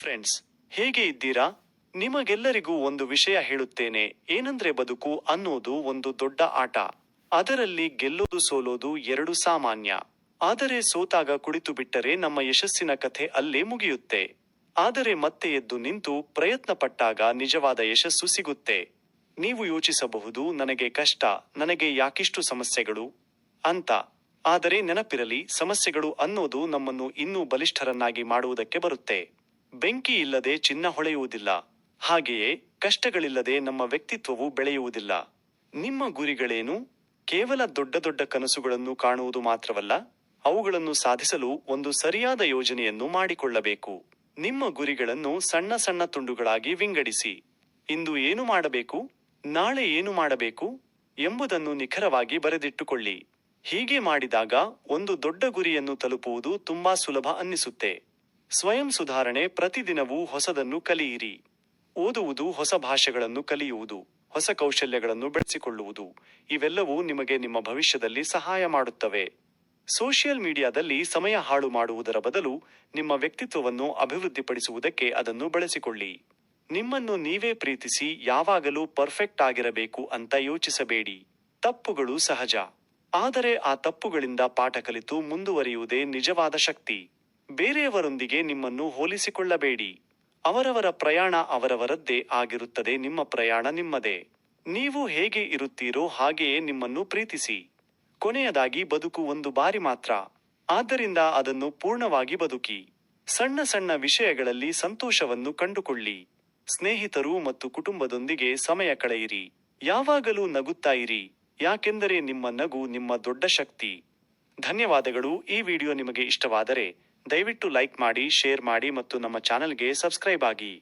Friends ಹೇಗೆ ಇದ್ದೀರಾ? ನಿಮಗೆಲ್ಲರಿಗೂ ಒಂದು ವಿಷಯ ಹೇಳುತ್ತೇನೆ. ಏನಂದ್ರೆ ಬದುಕು ಅನ್ನೋದು ಒಂದು ದೊಡ್ಡ ಆಟ. ಅದರಲ್ಲಿ ಗೆಲ್ಲೋದು ಸೋಲೋದು ಎರಡು ಸಾಮಾನ್ಯ. ಆದರೆ ಸೋತಾಗ ಕುಳಿತು ಬಿಟ್ಟರೆ ನಮ್ಮ ಯಶಸ್ಸಿನ ಕಥೆ ಅಲ್ಲೇ ಮುಗಿಯುತ್ತೆ. ಆದರೆ ಮತ್ತೆ ಎದ್ದು ನಿಂತು ಪ್ರಯತ್ನ ಪಟ್ಟಾಗ ನಿಜವಾದ ಯಶಸ್ಸು ಸಿಗುತ್ತೆ. ನೀವು ಯೋಚಿಸಬಹುದು, ನನಗೆ ಕಷ್ಟ, ನನಗೆ ಯಾಕಿಷ್ಟು ಸಮಸ್ಯೆಗಳು? ಅಂತ. ಆದರೆ ನೆನಪಿರಲಿ, ಸಮಸ್ಯೆಗಳು ಅನ್ನೋದು ನಮ್ಮನ್ನು ಇನ್ನೂ ಬಲಿಷ್ಠರನ್ನಾಗಿ ಮಾಡುವುದಕ್ಕೆ ಬರುತ್ತೆ. ಬೆಂಕಿ ಇಲ್ಲದೆ ಚಿನ್ನ ಹೊಳೆಯುವುದಿಲ್ಲ. ಹಾಗೆಯೇ ಕಷ್ಟಗಳಿಲ್ಲದೆ ನಮ್ಮ ವ್ಯಕ್ತಿತ್ವವು ಬೆಳೆಯುವುದಿಲ್ಲ. ನಿಮ್ಮ ಗುರಿಗಳೇನು? ಕೇವಲ ದೊಡ್ಡ ದೊಡ್ಡ ಕನಸುಗಳನ್ನು ಕಾಣುವುದು ಮಾತ್ರವಲ್ಲ, ಅವುಗಳನ್ನು ಸಾಧಿಸಲು ಒಂದು ಸರಿಯಾದ ಯೋಜನೆಯನ್ನು ಮಾಡಿಕೊಳ್ಳಬೇಕು. ನಿಮ್ಮ ಗುರಿಗಳನ್ನು ಸಣ್ಣ ಸಣ್ಣ ತುಂಡುಗಳಾಗಿ ವಿಂಗಡಿಸಿ. ಇಂದು ಏನು ಮಾಡಬೇಕು? ನಾಳೆ ಏನು ಮಾಡಬೇಕು? ಎಂಬುದನ್ನು ನಿಖರವಾಗಿ ಬರೆದಿಟ್ಟುಕೊಳ್ಳಿ. ಹೀಗೆ ಮಾಡಿದಾಗ ಒಂದು ದೊಡ್ಡ ಗುರಿಯನ್ನು ತಲುಪುವುದು ತುಂಬಾ ಸುಲಭ ಅನ್ನಿಸುತ್ತೆ. ಸ್ವಯಂ ಸುಧಾರಣೆ ಪ್ರತಿದಿನವೂ ಹೊಸದನ್ನು ಕಲಿಯಿರಿ. ಓದುವುದು ಹೊಸ ಭಾಷೆಗಳನ್ನು ಕಲಿಯುವುದು, ಹೊಸ ಕೌಶಲ್ಯಗಳನ್ನು ಬೆಳೆಸಿಕೊಳ್ಳುವುದು, ಇವೆಲ್ಲವೂ ನಿಮಗೆ ನಿಮ್ಮ ಭವಿಷ್ಯದಲ್ಲಿ ಸಹಾಯ ಮಾಡುತ್ತವೆ. ಸೋಷಿಯಲ್ ಮೀಡಿಯಾದಲ್ಲಿ ಸಮಯ ಹಾಳು ಮಾಡುವುದರ ಬದಲು ನಿಮ್ಮ ವ್ಯಕ್ತಿತ್ವವನ್ನು ಅಭಿವೃದ್ಧಿಪಡಿಸುವುದಕ್ಕೆ ಅದನ್ನು ಬಳಸಿಕೊಳ್ಳಿ. ನಿಮ್ಮನ್ನು ನೀವೇ ಪ್ರೀತಿಸಿ ಯಾವಾಗಲೂ ಪರ್ಫೆಕ್ಟ್ ಆಗಿರಬೇಕು ಅಂತ ಯೋಚಿಸಬೇಡಿ. ತಪ್ಪುಗಳು ಸಹಜ. ಆದರೆ ಆ ತಪ್ಪುಗಳಿಂದ ಪಾಠ ಕಲಿತು ಮುಂದುವರಿಯುವುದೇ ನಿಜವಾದ ಶಕ್ತಿ. ಬೇರೆಯವರೊಂದಿಗೆ ನಿಮ್ಮನ್ನು ಹೋಲಿಸಿಕೊಳ್ಳಬೇಡಿ. ಅವರವರ ಪ್ರಯಾಣ ಅವರವರದ್ದೇ ಆಗಿರುತ್ತದೆ, ನಿಮ್ಮ ಪ್ರಯಾಣ ನಿಮ್ಮದೇ. ನೀವು ಹೇಗೆ ಇರುತ್ತೀರೋ ಹಾಗೆಯೇ ನಿಮ್ಮನ್ನು ಪ್ರೀತಿಸಿ. ಕೊನೆಯದಾಗಿ ಬದುಕು ಒಂದು ಬಾರಿ ಮಾತ್ರ. ಆದ್ದರಿಂದ ಅದನ್ನು ಪೂರ್ಣವಾಗಿ ಬದುಕಿ. ಸಣ್ಣ ಸಣ್ಣ ವಿಷಯಗಳಲ್ಲಿ ಸಂತೋಷವನ್ನು ಕಂಡುಕೊಳ್ಳಿ. ಸ್ನೇಹಿತರು ಮತ್ತು ಕುಟುಂಬದೊಂದಿಗೆ ಸಮಯ ಕಳೆಯಿರಿ. ಯಾವಾಗಲೂ ನಗುತ್ತಾ ಇರಿ. ಯಾಕೆಂದರೆ ನಿಮ್ಮ ನಗು ನಿಮ್ಮ ದೊಡ್ಡ ಶಕ್ತಿ. ಧನ್ಯವಾದಗಳು. ಈ ವಿಡಿಯೋ ನಿಮಗೆ ಇಷ್ಟವಾದರೆ ದಯವಿಟ್ಟು ಲೈಕ್ ಮಾಡಿ ಶೇರ್ ಮಾಡಿ ಮತ್ತು ನಮ್ಮ ಚಾನೆಲ್ಗೆ ಸಬ್ಸ್ಕ್ರೈಬ್ ಆಗಿ.